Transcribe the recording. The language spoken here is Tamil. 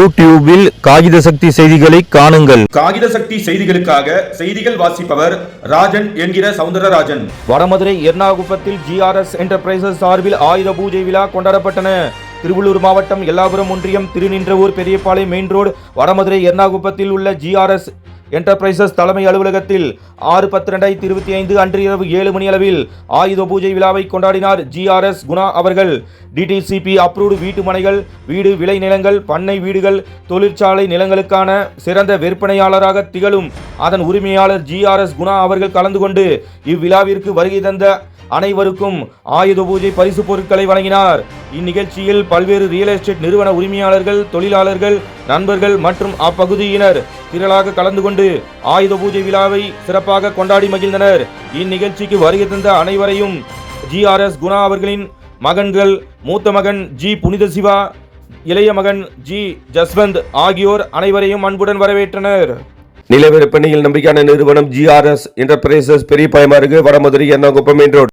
யூடியூபில் காகித சக்தி செய்திகளை காணுங்கள். காகித சக்தி செய்திகளுக்காக செய்திகள் வாசிப்பவர் ராஜன் என்கிற சவுந்தரராஜன். வடமதுரை எர்ணாகுப்பத்தில் ஜிஆர்எஸ் என்டர்பிரைசஸ் சார்பில் ஆயுத பூஜை விழா கொண்டாடப்பட்டன. திருவள்ளூர் மாவட்டம் எல்லாபுரம் ஒன்றியம் திருநின்றவூர் பெரியபாளையம் மெயின் ரோடு வடமதுரை எர்ணாகுப்பத்தில் உள்ள ஜிஆர்எஸ் என்டர்பிரைசஸ் தலைமை அலுவலகத்தில் ஆறு பத்து ரெண்டாயிரத்தி இருபத்தி ஐந்து அன்று இரவு ஏழு மணி அளவில் ஆயுத பூஜை விழாவை கொண்டாடினார் ஜிஆர்எஸ் குணா அவர்கள். டிடிசிபி அப்ரூவ்டு வீட்டு மனைகள் வீடு விளை நிலங்கள் பண்ணை வீடுகள் தொழிற்சாலை நிலங்களுக்கான சிறந்த விற்பனையாளராக திகழும். அதன் உரிமையாளர் ஜிஆர்எஸ் குணா அவர்கள் கலந்து கொண்டு இவ்விழாவிற்கு வருகை தந்த அனைவருக்கும் ஆயுத பூஜை பரிசு பொருட்களை வழங்கினார். இந்நிகழ்ச்சியில் பல்வேறு ரியல் எஸ்டேட் நிறுவன உரிமையாளர்கள் தொழிலாளர்கள் நண்பர்கள் மற்றும் அப்பகுதியினர் திரளாக கலந்து கொண்டு ஆயுத பூஜை விழாவை சிறப்பாக கொண்டாடி மகிழ்ந்தனர். இந்நிகழ்ச்சிக்கு வருகை தந்த அனைவரையும் ஜிஆர்எஸ் குணா அவர்களின் மகன்கள் மூத்த மகன் ஜி புனித சிவா இளைய மகன் ஜி ஜஸ்வந்த் ஆகியோர் அனைவரையும் அன்புடன் வரவேற்றனர். நில விற்பனையில் நம்பிக்கையான நிறுவனம் ஜிஆர்எஸ் என்டர்பிரைசஸ் பெரிய பயமாருக்கு வடமதுரை எர்ணாகுப்பம் மெயின்